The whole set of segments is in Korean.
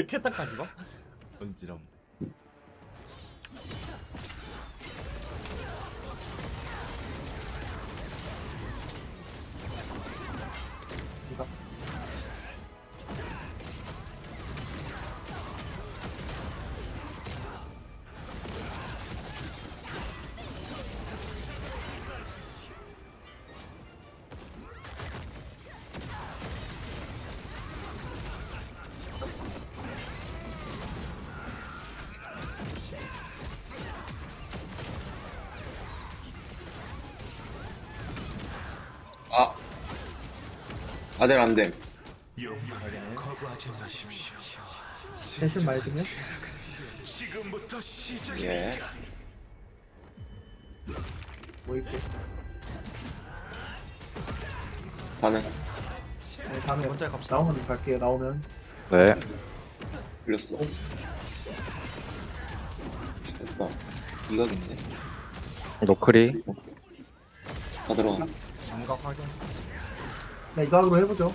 캐타까지 봐? 언지럼 아들 안 됨. 확인해 거부하지 마십시오. 대신 말든요. 지금부터 예. 시작이니까. 뭐 있고. 가는. 네, 다음에 번째 갑시다. 나오면 갈게요. 나오면. 네. 불렸어. 됐다. 이각인데. 노크리. 다 들어가. 감각 확인 네, 이거 하기로 해보죠.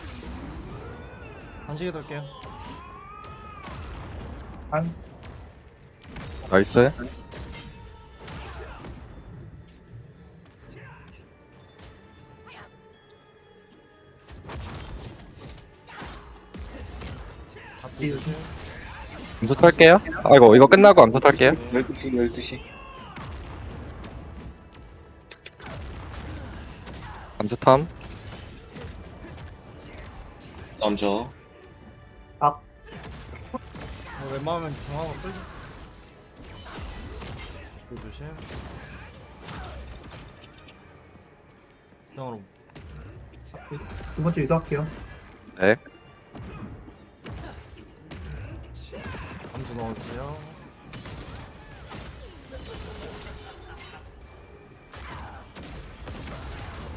한식에 돌게요 한. 나이스. 앞뒤 조심 암수 탈게요. 아이고, 이거 끝나고 암수 탈게요. 12시, 12시. 암수 탐. 남자. 아, 어, 웬만하면 중앙으로 끌지 앞뒤 조심 중앙으로 두 번째 유도할게요. 네. 암수 넣어주세요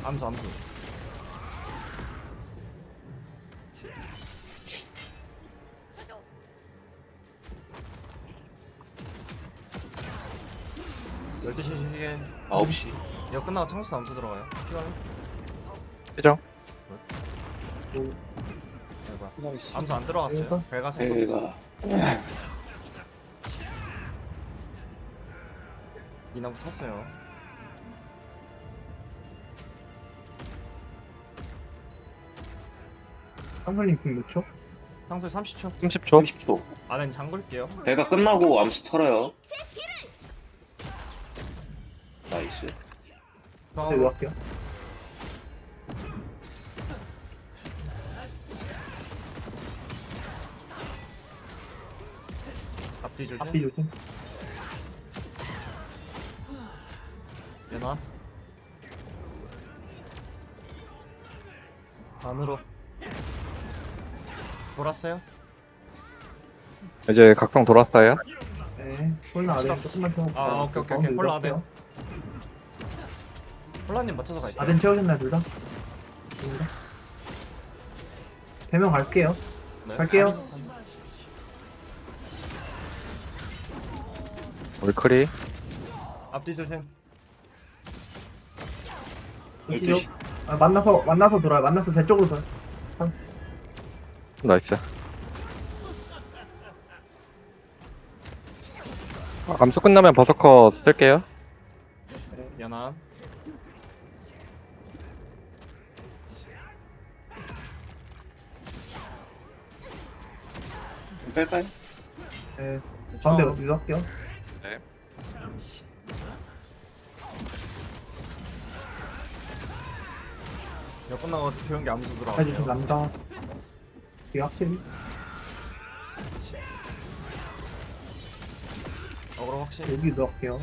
암수 암수 열두 시 시에 9시. 이거 끝나고 청수 암수 들어가요. 피가는 시정. 뭐야? 암수 안 들어갔어요. 그래서? 배가 서 배가. 이나무 탔어요. 상설님 궁몇 초? 상술 30초. 30초. 30초. 안엔 잠글게요. 배가 끝나고 암수 털어요. 중앙으로 유도할게요. 앞뒤 조심. 앞뒤 조심. 연화. 안으로. 돌았어요? 이제 각성 돌았어요. 네. 홀라 아덴 조금만 더. 아, 오케이, 오케이, 오케이. 홀라 아덴. 홀라님 맞춰서 갈게요. 아덴 채워졌나요, 둘 다? 둘 다? 대명 갈게요. 네. 갈게요. 올크리. 앞뒤 조심. 12시. 아, 만나서, 만나서 돌아요. 만나서 제 쪽으로 돌아요. 나이스. 아, 암수 끝나면 버서커 쓸게요. 연화. 뺄까요? 네. 가운데 유도할게요. 네. 이거 끝나고 조용히 들어갈게요. 조심, 남자. 뒤에 확실히. 어그로 확실히. 여기 유도할게요.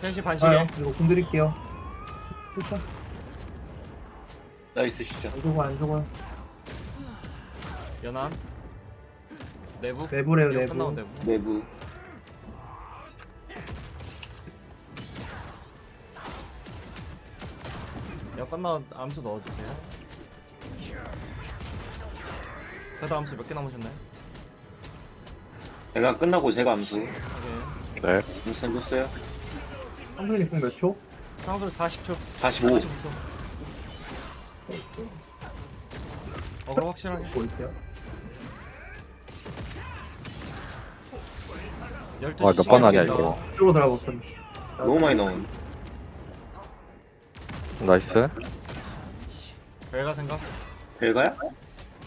현시 아, 반시계. 이거 공 드릴게요. 그쵸? 나이스 시작. 안 속아, 안 속아. 연한. 내부. 내부래요, 이거 내부. 끝나고 내부. 내부. 이거 끝나고 암수 넣어주세요. 그래도 암수 몇 개 남으셨나요? 배가 끝나고 제가 암수. 확인. 네. 암수 던졌어요. 상설님 궁몇 초? 상술 40초. 45. 45초. 어그로 확실하게. 보일게요. 12시 와, 몇 번 하냐, 이거. 이쪽으로. 너무 많이 나오는. 나이스. 벨가 생각? 벨가야?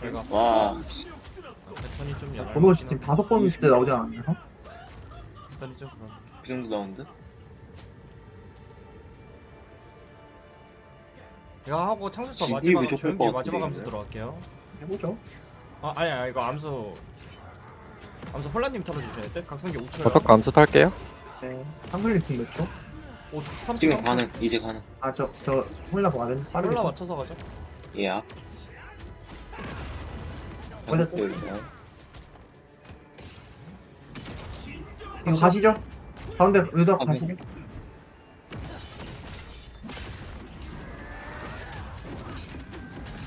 벨가. 와, 아, 패턴이 좀 얇아. 씨 지금 다섯 번때 나오지 않았나요? 패턴이 좀 그런. 그 정도 나오는 듯? 이거 하고 창술사 지금 마지막 좁을 것 마지막 같은데, 암수 이거? 들어갈게요. 해보죠. 아 아니야 이거 암수 암수 홀라님 털어주셔야 돼. 각성기 5초요. 버섯 감수 탈게요. 네. 한글리 팀몇 초? 5, 3초 지금 3초. 가는, 이제 가는. 아, 저, 저, 홀라 맞은 빠르게. 홀라 맞춰서 가죠. 예, 앞. 원래 잘못 되어 지금 가시죠. 가운데 의도 아, 네. 가시죠.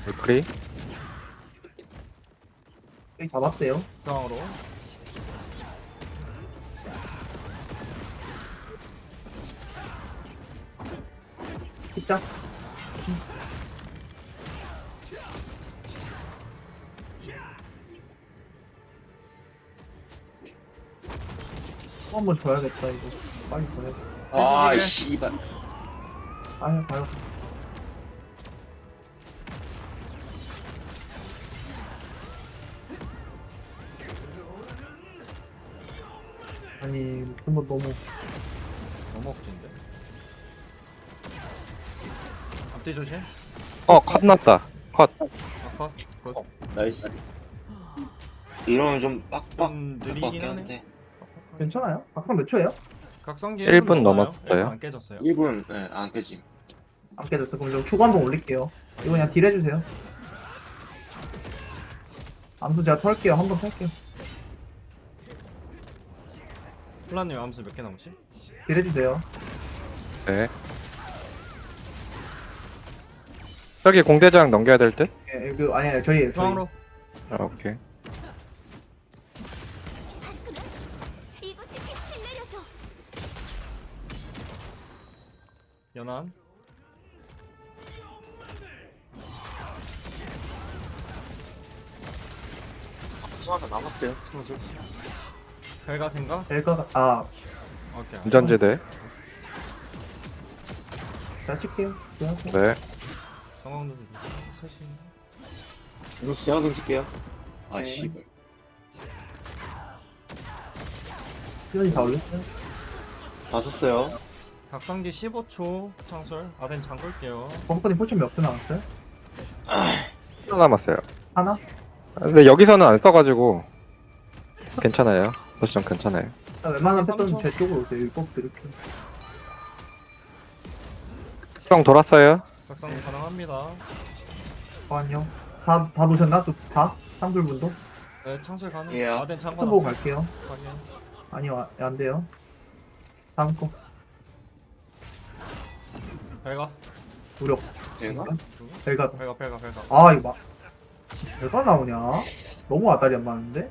물크리. 여기 잡았어요. 중앙으로. 또 한번 줘야겠다 이거 빨리 보내. 아, 제시시계. 씨발. 아유 봐요. 아니 한번 너무 너무 억진데. 앞뒤 조심. 어, 컷 났다. 컷. 아까 그 나이스. 이러면 좀 빡빡. 좀 느리긴 하네. 한데. 괜찮아요? 각성 몇 초예요? 각성기 1분 1분 넘어요. 넘었어요. 1분 안 깨졌어요. 1분, 예, 안 깨짐. 안 깨졌어. 그럼 좀 추구 한번 올릴게요. 이거 그냥 딜 해주세요. 암수 제가 털게요. 한번 털게요. 홀라님 암수 몇 개 남지? 딜 해주세요. 네. 저기 공대장 넘겨야 될 듯? 예, 그 아니 아니 저희 저희 중앙으로. 아, 오케이. 이곳에 빛을 내려줘. 연안. 수화가 남았어요. 벨가 생각? 벨가 아 오케이. 운전제대. 칠게요. 칠게요. 네. 상황도 셋이. 이거 제가 던질게요. 아, 네. 씨발. 시간이 다 올렸어요. 다 썼어요. 각성기 15초 창술. 아덴 잠글게요. 범퍼님 포션 몇분 나왔어요? 하나 남았어요. 하나? 아, 근데 여기서는 안 써가지고 괜찮아요. 포지션 괜찮아요. 자, 웬만한 삼 패턴 초. 제 쪽으로 오세요. 이거 이렇게. 성 돌았어요. 각성기 가능합니다. 잠깐만요. 다, 다 놓으셨나? 또 다? 상술분도? 네, 창술 가능. 예. 아덴 한 보고 잠궈놨어. 갈게요. 확인. 아니요, 아- 안 돼요. 다음 거. 벨가. 무력. 제가? 벨가. 벨가 벨가 벨가. 아, 이거 막. 벨가 나오냐? 너무 아다리 안 맞는데?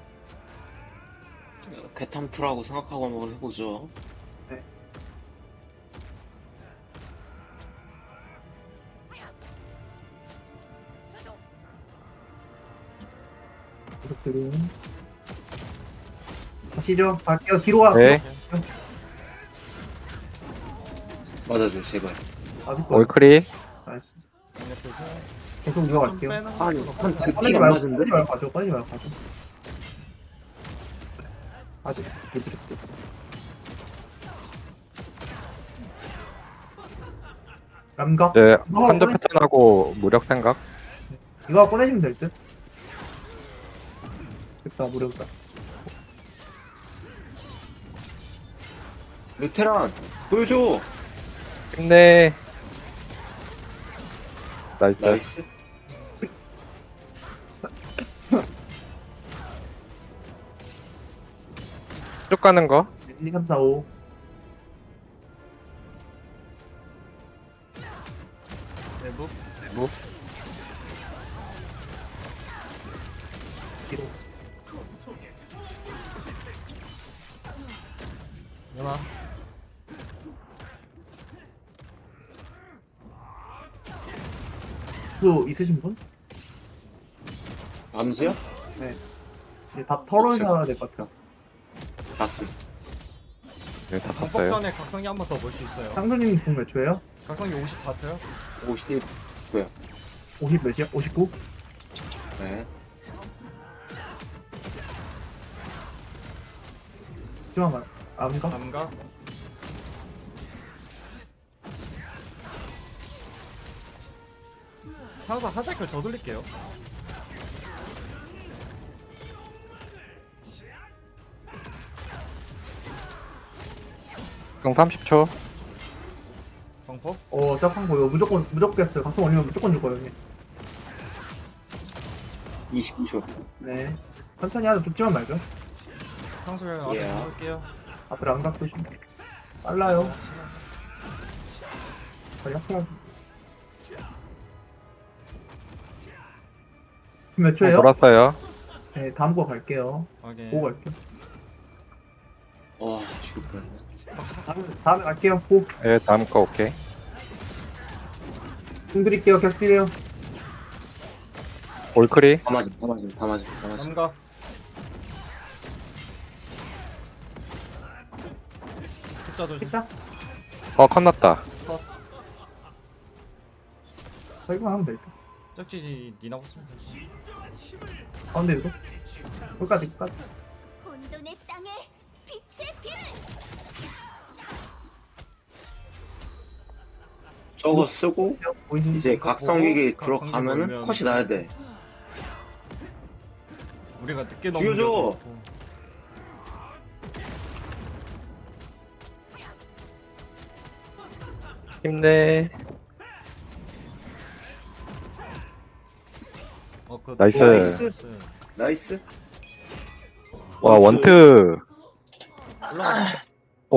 괴탄프라고 생각하고 한번 해보죠. 가시죠. 갈게요. 뒤로 와. 네. 맞아줘, 제발. 올크리. 나이스. 강력도죠. 계속 좀 이어갈게요. 빼는 아니, 건 한. 두- 꺼내지 말고, 맞은데? 꺼내지 말고 가죠. 꺼내지 말고 가죠. 아직 뒤드릴게요. 람각? 이제 어, 한조 꺼내- 패턴하고 무력 생각. 이거 꺼내시면 될 듯? 됐다, 무력다. 루테란, 보여줘! 힘내. 나이스. 나이스. 쭉 가는 거. 1, 2, 3, 4, 5. 내부. 뭐? 뒤로. 연안. 그 있으신 분? 암수요? 이제 다 털어야 될 것 같아요. 봤음. 네, 다 썼어요. 전복전에 각성기 한 번 더 볼 수 있어요. 상수님 궁몇 초예요? 각성기 54초요? 50. 50 몇이요? 59? 네. 잠깐만. 아닌가? 남가? 상사 하자클 더 돌릴게요. 성 30초. 방폭? 어, 짝한 거 이거 무조건 무조건 깼어요. 각성 올리면 무조건 줄 거예요. 형님. 22초. 네. 천천히 하자. 죽지만 말죠. 앞에 예. 볼게요. 앞으로 안 갖고 조심. 빨라요. 거의 합쳐가지고. 몇성 초예요? 돌았어요. 네, 다음 거 갈게요. 확인. 보고 갈게요. 와, 죽을 뻔했네. 다음에, 다음에 갈게요. 보. 예, 다음 거 오케이. 공 드릴게요. 계속 드려요. 올크리. 다 맞음, 다 맞음, 다 맞음, 다 맞음. 숫자 조심. 식자? 어, 컷났다. 저희만 하면 될 듯. 짝지지 니나 붙습니다. 가운데 이거. 끝까지, 끝까지. 저거 쓰고 이제 각성기계 각성기 들어가면은 돌면- 컷이 나야 돼. 우리가 늦게 있고. 힘내. 어, 그 나이스. 나이스. 나이스. 와, 원트. 올라가자.